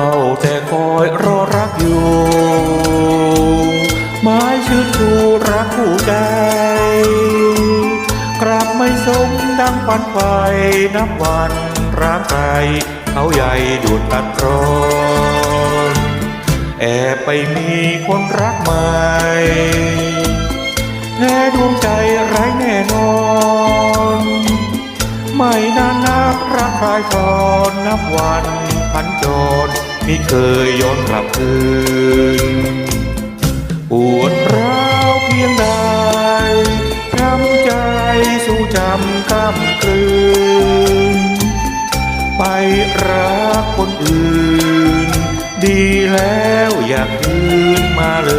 ้าแต่คอยรอรักอยู่ไม้ชื่นชูรักคู่ใจ กลับไม่สมดังฝันไฟนับวันร่างไกลเขาใหญ่ดูดตัดร้อนแอบไปมีคนรักใหม่แพ้ดวงใจไร้แน่นอน ไม่นานนักรักคลายคลอนนับวัน พันจรมิเคยย้อนกลับคืนปวดร้าวเพียงใดช้ำใจสู้จำก้ำกลืน ไปรักคนอื่น ดีแล้วอย่าคืนมาเล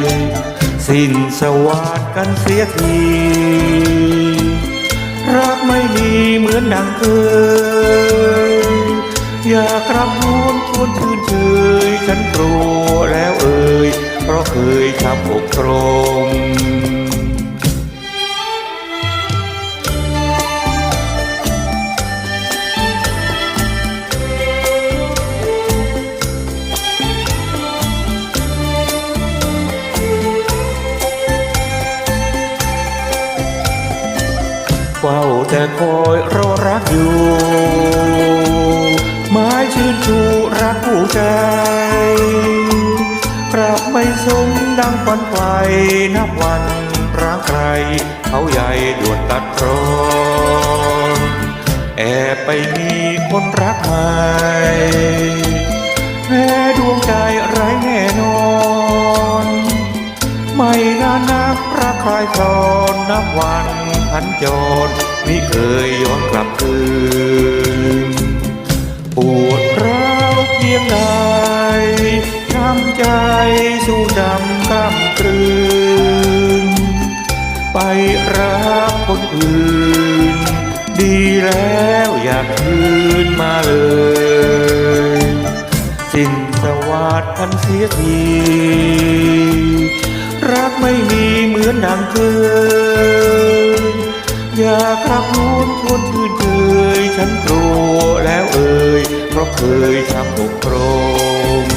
ย สิ้นสวัสดกันเสียทีรักไม่มีเหมือนดังเคย อย่ากรับรู้ชวนชื่นเชยฉันกลัวแล้วเอ่ยเพราะเคยทำอกตรงเฝ้าแต่คอยรอรักอยู่ ไม้ชื่นชูรักผู้ใจกลับไม่สมดังฝันไฟนับวันรักใคร เขาใหญ่ด่วนตัดรอนแอบไปมีคนรักใหม่แพ้ดวงใจไร้แน่นอน ไม่นานนักรักคลายคลอนนับวันพันจรมิเคยย้อนกลับคืน ปวดร้าวเพียงใดช้ำใจสู้ดำกำกลืน ไปรักคนอื่น ดีแล้วอย่าคืนมาเลย สิ้นสวัสดพันเสียทีรักไม่มีเหมือนดังเคยอยากรักนู้นชวนชื่นเชยฉันกลัวแล้วเอ่ย เพราะเคยทำตกโครง